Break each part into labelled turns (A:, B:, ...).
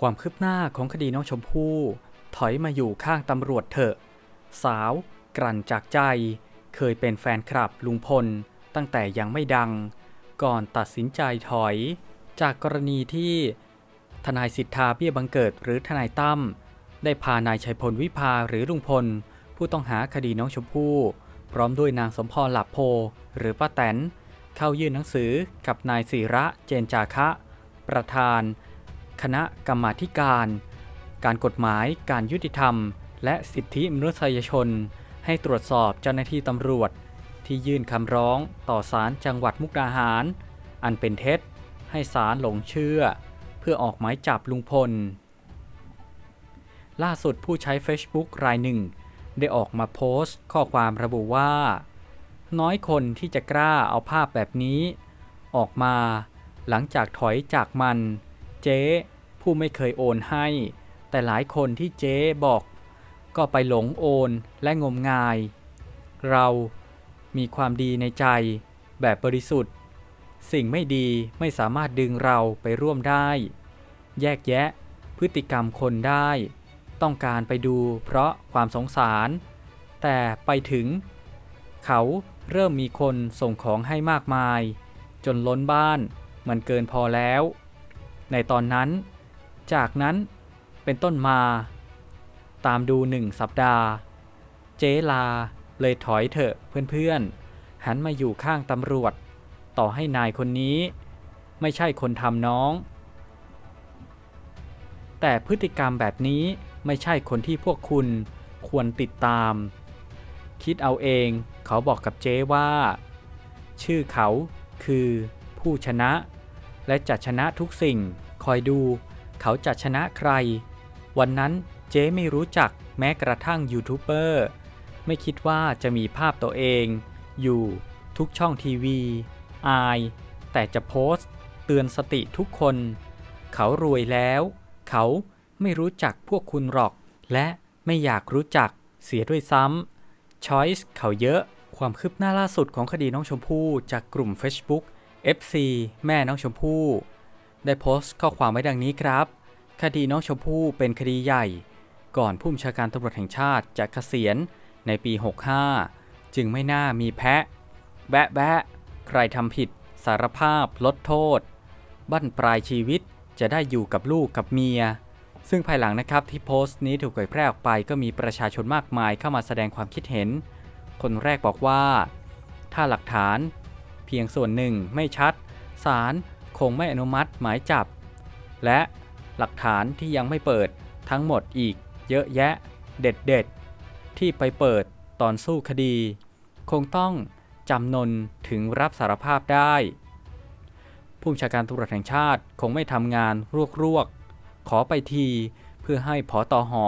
A: ความคืบหน้าของคดีน้องชมพู่ถอยมาอยู่ข้างตำรวจเถอะ สาว กลั่นจากใจ เคยเป็นแฟนคลับลุงพล ตั้งแต่ยังไม่ดัง ก่อนตัดสินใจถอย จากกรณีที่ทนายสิทธาเบี้ยบังเกิดหรือทนายตั้มได้พานายชัยพลวิภาหรือลุงพล ผู้ต้องหาคดีน้องชมพู่พร้อมด้วยนางสมพรหลับโพ หรือป้าแตน เข้ายื่นหนังสือกับนายศิระเจนจาคะ ประธาน คณะกรรมาการ การกฎหมาย การยุติธรรม และสิทธิมนุษยชน ให้ตรวจสอบเจ้าหน้าที่ตำรวจ ที่ยื่นคำร้องต่อศาลจังหวัดมุกดาหาร อันเป็นเท็จ ให้ศาลหลงเชื่อ เพื่อออกหมายจับลุงพล ล่าสุดผู้ใช้ Facebook รายหนึ่ง ได้ออกมาโพสต์ข้อความระบุว่า น้อยคนที่จะกล้าเอาภาพแบบนี้ ออกมาหลังจากถอยจากมัน เจ๊ผู้ไม่เคยโอนให้ แต่หลายคนที่เจ๊บอก ก็ไปหลงโอนและงมงาย เรามีความดีในใจแบบบริสุทธิ์ สิ่งไม่ดีไม่สามารถดึงเราไปร่วมได้ แยกแยะพฤติกรรมคนได้ ต้องการไปดูเพราะความสงสาร แต่ไปถึง เขาเริ่มมีคนส่งของให้มากมาย จนล้นบ้านมันเกินพอแล้ว ในตอนนั้น จากนั้นเป็นต้นมา ตามดูหนึ่งสัปดาห์ เจลาเลยถอยเถอะเพื่อนๆ หันมาอยู่ข้างตำรวจ ต่อให้นายคนนี้ ไม่ใช่คนทำน้อง แต่พฤติกรรมแบบนี้ไม่ใช่คนที่พวกคุณควรติดตาม คิดเอาเองเขาบอกกับเจ๊ว่า ชื่อเขาคือผู้ชนะ และจะชนะทุกสิ่ง คอยดูเขาจะชนะใคร วันนั้นเจ๊ไม่รู้จักแม้กระทั่งยูทูบเบอร์ไม่คิดว่าจะมีภาพตัวเอง อยู่ทุกช่องทีวี อาย แต่จะโพสต์ เตือนสติทุกคน เขารวยแล้ว เขาไม่รู้จักพวกคุณหรอก และไม่อยากรู้จักเสียด้วยซ้ำ Choice เขาเยอะความคืบหน้าล่าสุดของคดีน้องชมพู่จากกลุ่ม Facebook FC แม่น้องชมพู่ ได้โพสต์ข้อความไว้ดังนี้ครับ คดีน้องชมพู่เป็นคดีใหญ่ ก่อนผู้บัญชาการตำรวจแห่งชาติจะเกษียณในปี 65 จึงไม่น่ามีแพะแบะแบะใครทำผิดสารภาพลดโทษ บั้นปลายชีวิตจะได้อยู่กับลูกกับเมีย ซึ่งภายหลังนะครับที่โพสต์นี้ถูกเผยแพร่ออกไปก็มีประชาชนมากมายเข้ามาแสดงความคิดเห็น คนแรกบอกว่า ถ้าหลักฐาน เพียงส่วนหนึ่งไม่ชัดศาล คงไม่อนุมัติหมายจับ และหลักฐานที่ยังไม่เปิดทั้งหมดอีกเยอะแยะเด็ดๆ ที่ไปเปิดตอนสู้คดี คงต้องจำนนถึงรับสารภาพได้ ผู้บัญชาการตำรวจแห่งชาติคงไม่ทำงานรวกๆ ขอไปทีเพื่อให้พอตอหอ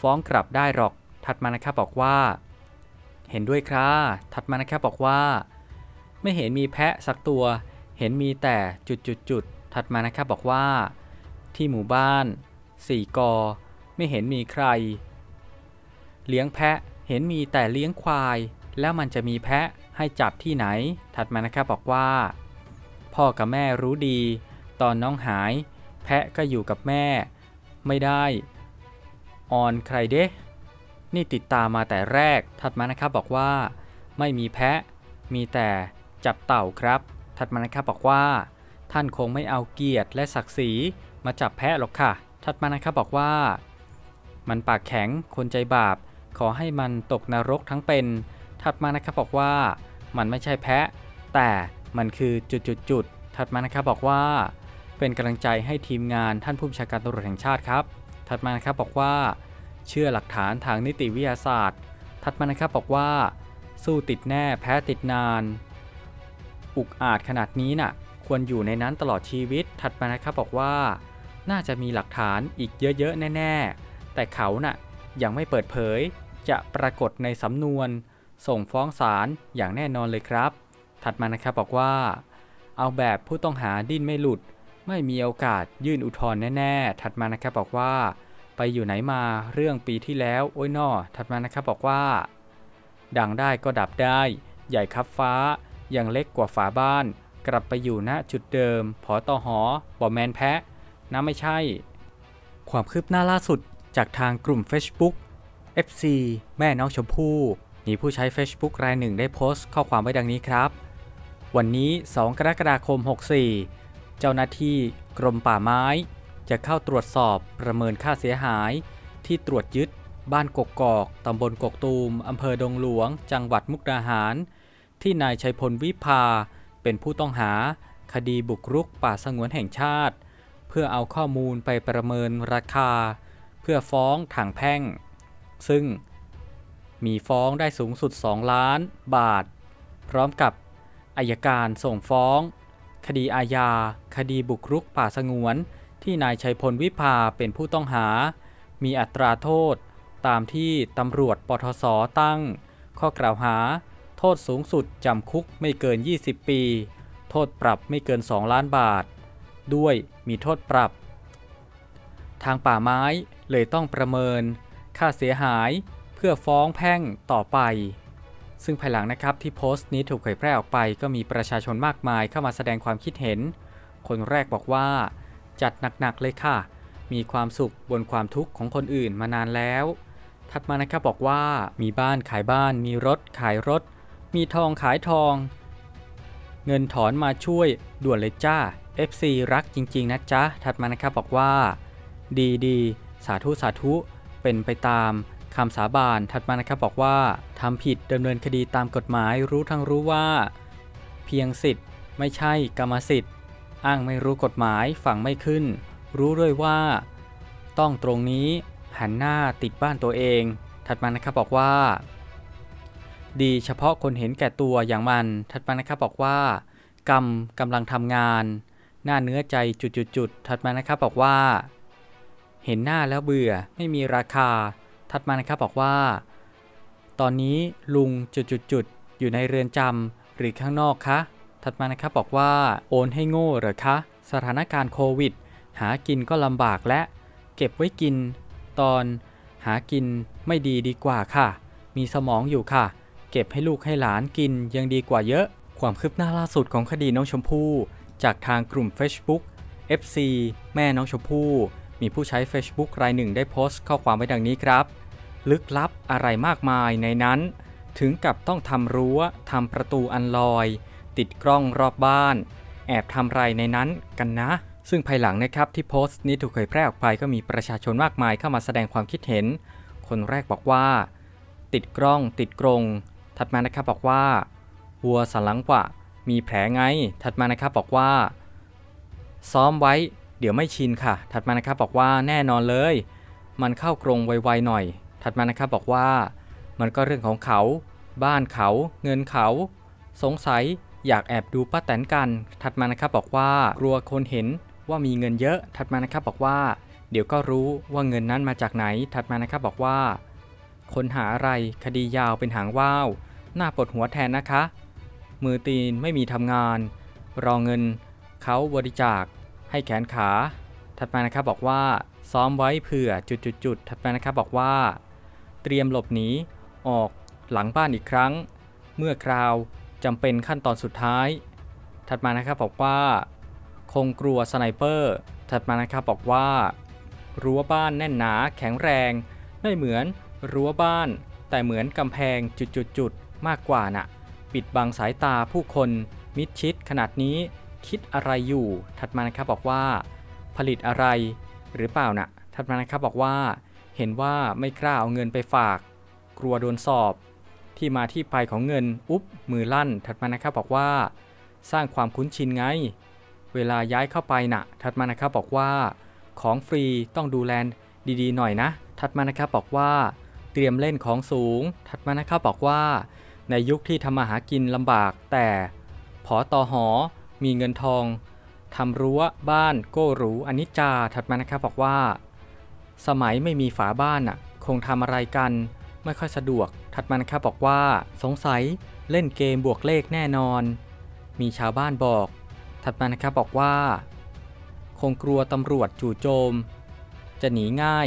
A: ฟ้องกลับได้หรอกถัดมานะครับบอกว่า เห็นด้วยครับถัดมานะครับบอกว่า ไม่เห็นมีแพะสักตัว เห็นมีแต่จุดจุดจุดถัดมานะครับบอกว่า ที่หมู่บ้านสี่กอไม่เห็นมีใคร เลี้ยงแพะเห็นมีแต่เลี้ยงควาย แล้วมันจะมีแพะให้จับที่ไหน ถัดมานะครับบอกว่า พ่อกับแม่รู้ดี ตอนน้องหาย แพะก็อยู่กับแม่ ไม่ได้ออนใครเด้นี่ติดตามมาแต่แรกถัดมานะครับบอกว่า ไม่มีแพะ มีแต่จับเต่าครับ ถัดมานะครับบอกว่า ท่านคงไม่เอาเกียรติและศักดิ์ศรีมาจับแพะหรอกค่ะ ถัดมานะครับบอกว่า มันปากแข็งคนใจบาป ขอให้มันตกนรกทั้งเป็น ถัดมานะครับบอกว่า มันไม่ใช่แพะ แต่มันคือจุดจุดจุดๆถัดมานะครับบอกว่า เป็นกำลังใจให้ทีมงานท่านผู้บัญชาการตำรวจแห่งชาติครับ ถัดมานะครับบอกว่า เชื่อหลักฐานทางนิติวิทยาศาสตร์ ถัดมานะครับบอกว่า สู้ติดแน่แพ้ติดนาน อุกอาจขนาดนี้น่ะ ควรอยู่ในนั้นตลอดชีวิต ถัดมานะครับบอกว่า น่าจะมีหลักฐานอีกเยอะ ๆ แน่ ๆ แต่เขาน่ะยังไม่เปิดเผย จะปรากฏในสำนวน ส่งฟ้องศาลอย่างแน่นอนเลยครับ ถัดมานะครับบอกว่า เอาแบบผู้ต้องหาดิ้นไม่หลุด ไม่มีโอกาสยื่นอุทธรณ์แน่ ๆ ถัดมานะครับบอกว่า ไปอยู่ไหนมาเรื่องปีที่แล้วโอ้ยนอถัดมานะครับบอกว่า ดังได้ก็ดับได้ ใหญ่ครับฟ้า ยังเล็กกว่าฝาบ้าน กลับไปอยู่ณจุดเดิมพอต่อหอบอแมนแพะนะไม่ใช่ ความคืบหน้าล่าสุดจากทางกลุ่ม Facebook FC แม่น้องชมพู่มีผู้ใช้ Facebook รายหนึ่งได้โพสต์ข้อความไว้ดังนี้ครับ วันนี้ 2 กรกฎาคม 64 เจ้าหน้าที่กรมป่าไม้ จะเข้าตรวจสอบประเมินค่าเสียหาย ที่ตรวจยึด บ้านกกอก ตำบลกกตูม อำเภอดงหลวง จังหวัดมุกดาหาร ที่นายชัยพลวิภา เป็นผู้ต้องหา คดีบุกรุกป่าสงวนแห่งชาติ เพื่อเอาข้อมูลไปประเมินราคา เพื่อฟ้องทางแพ่ง ซึ่งมีฟ้องได้สูงสุด 2 ล้านบาท พร้อมกับอายการส่งฟ้อง คดีอาญา คดีบุกรุกป่าสงวน ที่นายชัยพลวิภาเป็นผู้ต้องหา มีอัตราโทษ ตามที่ตำรวจปทศตั้ง ข้อกล่าวหา โทษสูงสุดจำคุกไม่เกิน 20 ปี โทษปรับไม่เกิน 2 ล้านบาท ด้วยมีโทษปรับ ทางป่าไม้เลยต้องประเมิน ค่าเสียหายเพื่อฟ้องแพ่งต่อไป ซึ่งภายหลังนะครับที่โพสต์นี้ถูกเผยแพร่ออกไป ก็มีประชาชนมากมายเข้ามาแสดงความคิดเห็น คนแรกบอกว่า จัดหนักๆเลยค่ะ มีความสุขบนความทุกข์ของคนอื่นมานานแล้ว ถัดมานะครับบอกว่ามีบ้านขายบ้าน มีรถขายรถ มีทองขายทอง เงินถอนมาช่วยด่วนเลยจ้า FC รักจริง ๆ นะจ๊ะ ถัดมานะครับบอกว่า ดีดีสาธุสาธุ เป็นไปตามคำสาบาน ถัดมานะครับบอกว่าทำผิดดำเนินคดีตามกฎหมายรู้ทั้งรู้ว่า เพียงสิทธิ์ไม่ใช่กรรมสิทธิ์ อ้างไม่รู้กฎหมายฟังไม่ขึ้น รู้ด้วยว่า ต้องตรงนี้หันหน้าติดบ้านตัวเอง ถัดมานะครับบอกว่า ดีเฉพาะคนเห็นแก่ตัวอย่างมัน ถัดมานะครับบอกว่า กรรมกำลังทำงาน หน้าเนื้อใจจุดๆๆถัดมานะครับบอกว่า เห็นหน้าแล้วเบื่อไม่มีราคา ถัดมานะครับบอกว่า ตอนนี้ลุงจุดๆๆอยู่ในเรือนจำหรือข้างนอกคะถัดมานะครับบอกว่า โอนให้โง่เหรอคะ สถานการณ์โควิด หากินก็ลำบากและ เก็บไว้กิน ตอนหากินไม่ดีดีกว่าค่ะ มีสมองอยู่ค่ะ ก็บให้ลูกให้หลานกินยังดีกว่าเยอะ ความคืบหน้าล่าสุดของคดีน้องชมพู่ จากทางกลุ่ม Facebook FC แม่น้องชมพู่มีผู้ใช้ Facebook รายหนึ่งได้โพสต์ข้อความไว้ดังนี้ครับ ลึกลับอะไรมากมายในนั้น ถึงกับต้องทำรั้วทำประตูอันลอย ติดกล้องรอบบ้าน แอบทำไรในนั้นกันนะ ซึ่งภายหลังนะครับที่โพสต์นี้ถูกเผยแพร่ออกไปก็มีประชาชนมากมายเข้ามาแสดงความคิดเห็น คนแรกบอกว่า ติดกล้องติดกรง ถัดมานะครับบอกว่า วัวสันหลังกว่ามีแผลไง ถัดมานะครับบอกว่า ซ้อมไว้ เดี๋ยวไม่ชินค่ะ ถัดมานะครับบอกว่าแน่นอนเลย มันเข้ากรงไวๆหน่อย ถัดมานะครับบอกว่า มันก็เรื่องของเขา บ้านเขา เงินเขา สงสัยอยากแอบดูป้าแตนกัน ถัดมานะครับบอกว่ากลัวคนเห็นว่ามีเงินเยอะ ถัดมานะครับบอกว่า เดี๋ยวก็รู้ว่าเงินนั้นมาจากไหน ถัดมานะครับบอกว่า คนหาอะไรคดียาวเป็นหางว่าว น้าปวดหัวแทนนะคะ มือตีนไม่มีทำงาน รอเงินเขาบริจาคให้แขนขา ถัดมานะครับบอกว่า ซ้อมไว้เผื่อจุดๆๆถัดมานะครับบอกว่า เตรียมหลบหนีออกหลังบ้านอีกครั้ง เมื่อคราวจำเป็นขั้นตอนสุดท้าย ถัดมานะครับบอกว่า คงกลัวสไนเปอร์ ถัดมานะครับบอกว่ารั้วบ้านแน่นหนาแข็งแรง ไม่เหมือนรั้วบ้าน แต่เหมือนกำแพงจุดๆๆ มากกว่าน่ะ ปิดบังสายตาผู้คนมิดชิดขนาดนี้คิดอะไรอยู่ ถัดมานะครับบอกว่า ผลิตอะไรหรือเปล่าน่ะ ถัดมานะครับบอกว่า เห็นว่าไม่กล้าเอาเงินไปฝาก กลัวโดนสอบ ที่มาที่ไปของเงินอุ๊บมือลั่น ถัดมานะครับบอกว่า สร้างความคุ้นชินไง เวลาย้ายเข้าไปน่ะ ถัดมานะครับบอกว่า ของฟรีต้องดูแลดีๆ หน่อยนะ ถัดมานะครับบอกว่า เตรียมเล่นของสูง ถัดมานะครับบอกว่า ในยุคที่ทำมาหากินลำบาก แต่พอตอหอ มีเงินทองทำรั้วบ้านโก้หรูอนิจจาถัดมานะครับบอกว่า สมัยไม่มีฝาบ้านน่ะ คงทำอะไรกัน ไม่ค่อยสะดวก ถัดมานะครับบอกว่า สงสัยเล่นเกมบวกเลขแน่นอน มีชาวบ้านบอก ถัดมานะครับบอกว่า คงกลัวตำรวจจู่โจม จะหนีง่าย